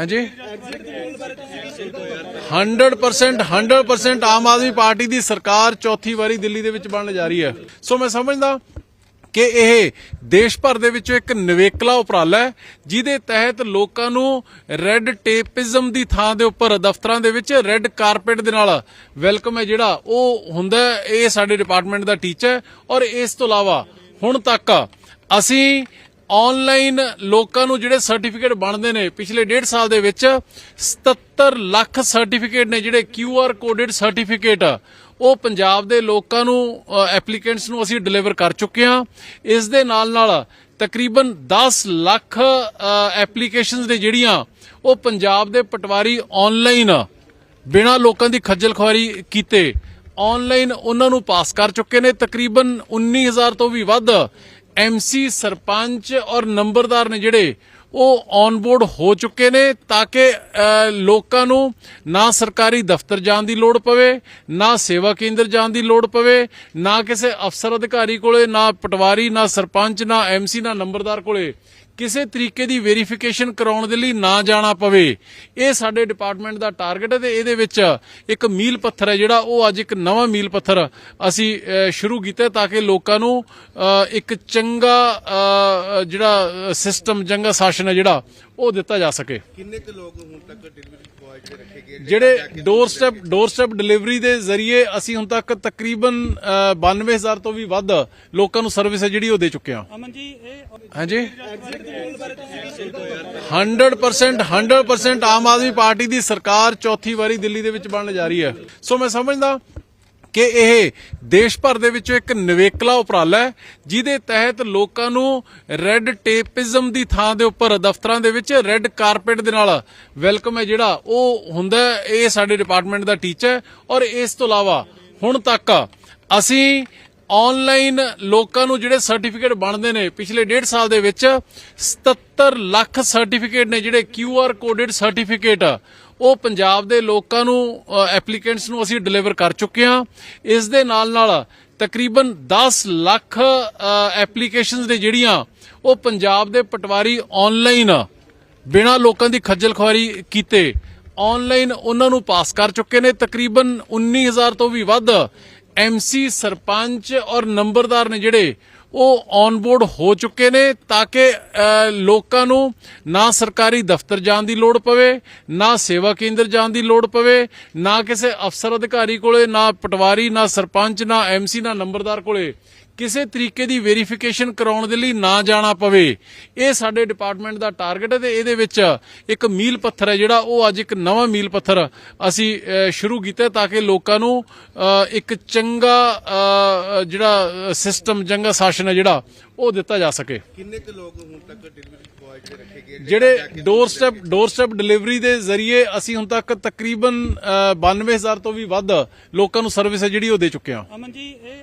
ਹਾਂਜੀ? 100% 100% ਆਮ ਆਦਮੀ ਪਾਰਟੀ ਦੀ ਸਰਕਾਰ ਚੌਥੀ ਵਾਰੀ ਦਿੱਲੀ ਦੇ ਵਿੱਚ ਬਣਨ ਜਾ ਰਹੀ ਹੈ। ਸੋ ਮੈਂ ਸਮਝਦਾ ਕਿ ਇਹ ਦੇਸ਼ ਭਰ ਦੇ ਵਿੱਚ ਇੱਕ ਨਿਵੇਕਲਾ ਉਪਰਾਲਾ ਹੈ, ਜਿਹਦੇ ਤਹਿਤ ਲੋਕਾਂ ਨੂੰ ਰੈੱਡ ਟੇਪਿਜ਼ਮ ਦੀ ਥਾਂ ਦੇ ਉੱਪਰ, ਦਫ਼ਤਰਾਂ ਦੇ ਵਿੱਚ ਰੈੱਡ ਕਾਰਪੇਟ ਦੇ ਨਾਲ ਵੈਲਕਮ ਹੈ ਜਿਹੜਾ, ਉਹ ਹੁੰਦਾ ਇਹ ਸਾਡੇ ਡਿਪਾਰਟਮੈਂਟ ਦਾ ਟੀਚਰ ਔਰ ਇਸ ਤੋਂ ਇਲਾਵਾ ਹੁਣ ਤੱਕ ਅਸੀਂ ਆਨਲਾਈਨ ਲੋਕਾਂ ਨੂੰ ਜਿਹੜੇ ਸਰਟੀਫਿਕੇਟ ਬਣਦੇ ਨੇ, ਪਿਛਲੇ ਡੇਢ ਸਾਲ ਦੇ ਵਿੱਚ 77 ਲੱਖ ਸਰਟੀਫਿਕੇਟ ਨੇ ਜਿਹੜੇ ਕਿਊ ਆਰ ਕੋਡਡ ਸਰਟੀਫਿਕੇਟ ਉਹ ਪੰਜਾਬ ਦੇ ਲੋਕਾਂ ਨੂੰ ਐਪਲੀਕੈਂਟਸ ਨੂੰ ਅਸੀਂ ਡਿਲੀਵਰ ਕਰ ਚੁੱਕੇ ਹਾਂ। ਇਸ ਦੇ ਨਾਲ ਨਾਲ ਤਕਰੀਬਨ 10 ਲੱਖ ਐਪਲੀਕੇਸ਼ਨਸ ਨੇ ਜਿਹੜੀਆਂ, ਉਹ ਪੰਜਾਬ ਦੇ ਪਟਵਾਰੀ ਆਨਲਾਈਨ ਬਿਨਾਂ ਲੋਕਾਂ ਦੀ ਖੱਜਲ ਖੁਆਰੀ ਕੀਤੇ ਆਨਲਾਈਨ ਉਹਨਾਂ ਨੂੰ ਪਾਸ ਕਰ ਚੁੱਕੇ ਨੇ। ਤਕਰੀਬਨ 19000 ਤੋਂ ਵੀ ਵੱਧ ਐਮਸੀ ਸਰਪੰਚ ਔਰ ਨੰਬਰਦਾਰ ਨੇ ਜਿਹੜੇ ਉਹ ਔਨਬੋਰਡ ਹੋ ਚੁੱਕੇ ਨੇ ਤਾਂ ਕਿ ਲੋਕਾਂ ਨੂੰ ਨਾ ਸਰਕਾਰੀ ਦਫ਼ਤਰ ਜਾਣ ਦੀ ਲੋੜ ਪਵੇ, ਨਾ ਸੇਵਾ ਕੇਂਦਰ ਜਾਣ ਦੀ ਲੋੜ ਪਵੇ, ਨਾ ਕਿਸੇ ਅਫਸਰ ਅਧਿਕਾਰੀ ਕੋਲੇ, ਨਾ ਪਟਵਾਰੀ, ਨਾ ਸਰਪੰਚ, ਨਾ ਐਮਸੀ ਨਾ ਨੰਬਰਦਾਰ ਕੋਲੇ ਕਿਸੇ ਤਰੀਕੇ ਦੀ ਵੈਰੀਫਿਕੇਸ਼ਨ ਕਰਾਉਣ ਦੇ ਲਈ ਨਾ ਜਾਣਾ ਪਵੇ। ਇਹ ਸਾਡੇ ਡਿਪਾਰਟਮੈਂਟ ਦਾ ਟਾਰਗੇਟ ਹੈ ਤੇ ਇਹਦੇ ਵਿੱਚ ਇੱਕ ਮੀਲ ਪੱਥਰ ਹੈ ਜਿਹੜਾ ਉਹ ਅੱਜ ਇੱਕ ਨਵਾਂ ਮੀਲ ਪੱਥਰ ਅਸੀਂ ਸ਼ੁਰੂ ਕੀਤਾ ਤਾਂ ਕਿ ਲੋਕਾਂ ਨੂੰ ਇੱਕ ਚੰਗਾ ਜਿਹੜਾ ਸਿਸਟਮ ਚੰਗਾ ਸ਼ਾਸਨ ਹੈ ਜਿਹੜਾ ਉਹ ਦਿੱਤਾ ਜਾ ਸਕੇ। ਕਿੰਨੇ ਕੁ ਲੋਕ ਹੁਣ ਤੱਕ ਡਿਲੀਵਰੀ ਬॉय ਜਿਹੜੇ ਰੱਖੇ ਗਏ? ਜਿਹੜੇ doorstep doorstep delivery ਦੇ ਜ਼ਰੀਏ ਅਸੀਂ ਹੁਣ ਤੱਕ ਤਕਰੀਬਨ ਅ, 92000 ਤੋਂ ਵੀ ਵੱਧ ਲੋਕਾਂ ਨੂੰ ਸਰਵਿਸ ਹੈ ਜਿਹੜੀ ਉਹ ਦੇ ਚੁੱਕੇ ਹਾਂ। ਅਮਨ ਜੀ ਇਹ ਹਾਂਜੀ? 100% 100% ਆਮ ਆਦਮੀ ਪਾਰਟੀ ਦੀ ਸਰਕਾਰ ਚੌਥੀ ਵਾਰੀ ਦਿੱਲੀ ਦੇ ਵਿੱਚ ਬਣਨ ਜਾ ਰਹੀ ਹੈ। ਸੋ ਮੈਂ ਸਮਝਦਾ ਕਿ ਇਹ ਦੇਸ਼ ਭਰ ਦੇ ਵਿੱਚ ਇੱਕ ਨਿਵੇਕਲਾ ਉਪਰਾਲਾ ਹੈ, ਜਿਹਦੇ ਤਹਿਤ ਲੋਕਾਂ ਨੂੰ ਰੈੱਡ ਟੇਪਿਜ਼ਮ ਦੀ ਥਾਂ ਦੇ ਉੱਪਰ, ਦਫ਼ਤਰਾਂ ਦੇ ਵਿੱਚ ਰੈੱਡ ਕਾਰਪੇਟ ਦੇ ਨਾਲ ਵੈਲਕਮ ਹੈ ਜਿਹੜਾ, ਉਹ ਹੁੰਦਾ ਇਹ ਸਾਡੇ ਡਿਪਾਰਟਮੈਂਟ ਦਾ ਟੀਚਰ ਔਰ ਇਸ ਤੋਂ ਇਲਾਵਾ ਹੁਣ ਤੱਕ ਅਸੀਂ ਆਨਲਾਈਨ ਲੋਕਾਂ ਨੂੰ ਜਿਹੜੇ ਸਰਟੀਫਿਕੇਟ ਬਣਦੇ ਨੇ, ਪਿਛਲੇ ਡੇਢ ਸਾਲ ਦੇ ਵਿੱਚ 77 ਲੱਖ ਸਰਟੀਫਿਕੇਟ ਨੇ ਜਿਹੜੇ ਕਿਊ ਆਰ ਕੋਡਡ ਸਰਟੀਫਿਕੇਟ ਉਹ ਪੰਜਾਬ ਦੇ ਲੋਕਾਂ ਨੂੰ ਐਪਲੀਕੈਂਟਸ ਨੂੰ ਅਸੀਂ ਡਿਲੀਵਰ ਕਰ ਚੁੱਕੇ ਹਾਂ। ਇਸ ਦੇ ਨਾਲ ਨਾਲ ਤਕਰੀਬਨ 10 ਲੱਖ ਐਪਲੀਕੇਸ਼ਨਸ ਨੇ ਜਿਹੜੀਆਂ, ਉਹ ਪੰਜਾਬ ਦੇ ਪਟਵਾਰੀ ਆਨਲਾਈਨ ਬਿਨਾਂ ਲੋਕਾਂ ਦੀ ਖੱਜਲ ਖੁਆਰੀ ਕੀਤੇ ਆਨਲਾਈਨ ਉਹਨਾਂ ਨੂੰ ਪਾਸ ਕਰ ਚੁੱਕੇ ਨੇ। ਤਕਰੀਬਨ 19000 ਤੋਂ ਵੀ ਵੱਧ ਐਮਸੀ ਸਰਪੰਚ ਔਰ ਨੰਬਰਦਾਰ ਨੇ ਜਿਹੜੇ ਉਹ ਔਨਬੋਰਡ ਹੋ ਚੁੱਕੇ ਨੇ ਤਾਂ ਕਿ ਲੋਕਾਂ ਨੂੰ ਨਾ ਸਰਕਾਰੀ ਦਫ਼ਤਰ ਜਾਣ ਦੀ ਲੋੜ ਪਵੇ, ਨਾ ਸੇਵਾ ਕੇਂਦਰ ਜਾਣ ਦੀ ਲੋੜ ਪਵੇ, ਨਾ ਕਿਸੇ ਅਫਸਰ ਅਧਿਕਾਰੀ ਕੋਲੇ, ਨਾ ਪਟਵਾਰੀ, ਨਾ ਸਰਪੰਚ, ਨਾ ਐਮਸੀ ਨਾ ਨੰਬਰਦਾਰ ਕੋਲੇ ਕਿਸੇ ਤਰੀਕੇ ਦੀ ਵੈਰੀਫਿਕੇਸ਼ਨ ਕਰਾਉਣ ਦੇ ਲਈ ਨਾ ਜਾਣਾ ਪਵੇ। ਇਹ ਸਾਡੇ ਡਿਪਾਰਟਮੈਂਟ ਦਾ ਟਾਰਗੇਟ ਹੈ ਤੇ ਇਹਦੇ ਵਿੱਚ ਇੱਕ ਮੀਲ ਪੱਥਰ ਹੈ ਜਿਹੜਾ ਉਹ ਅੱਜ ਇੱਕ ਨਵਾਂ ਮੀਲ ਪੱਥਰ ਅਸੀਂ ਸ਼ੁਰੂ ਕੀਤਾ ਤਾਂ ਕਿ ਲੋਕਾਂ ਨੂੰ ਇੱਕ ਚੰਗਾ ਜਿਹੜਾ ਸਿਸਟਮ ਚੰਗਾ ਸ਼ਾਸਨ ਹੈ ਜਿਹੜਾ ਉਹ ਦਿੱਤਾ ਜਾ ਸਕੇ ਕਿੰਨੇ ਕੁ ਲੋਕ ਹੁਣ ਤੱਕ ਡਿਲੀਵਰੀ ਬॉय ਜਿਹੜੇ ਰੱਖੇ ਗਏ? ਜਿਹੜੇ doorstep doorstep delivery ਦੇ ਜ਼ਰੀਏ ਅਸੀਂ ਹੁਣ ਤੱਕ ਤਕਰੀਬਨ ਅ, 92000 ਤੋਂ ਵੀ ਵੱਧ ਲੋਕਾਂ ਨੂੰ ਸਰਵਿਸ ਹੈ ਜਿਹੜੀ ਉਹ ਦੇ ਚੁੱਕੇ ਹਾਂ ਅਮਨ ਜੀ ਇਹ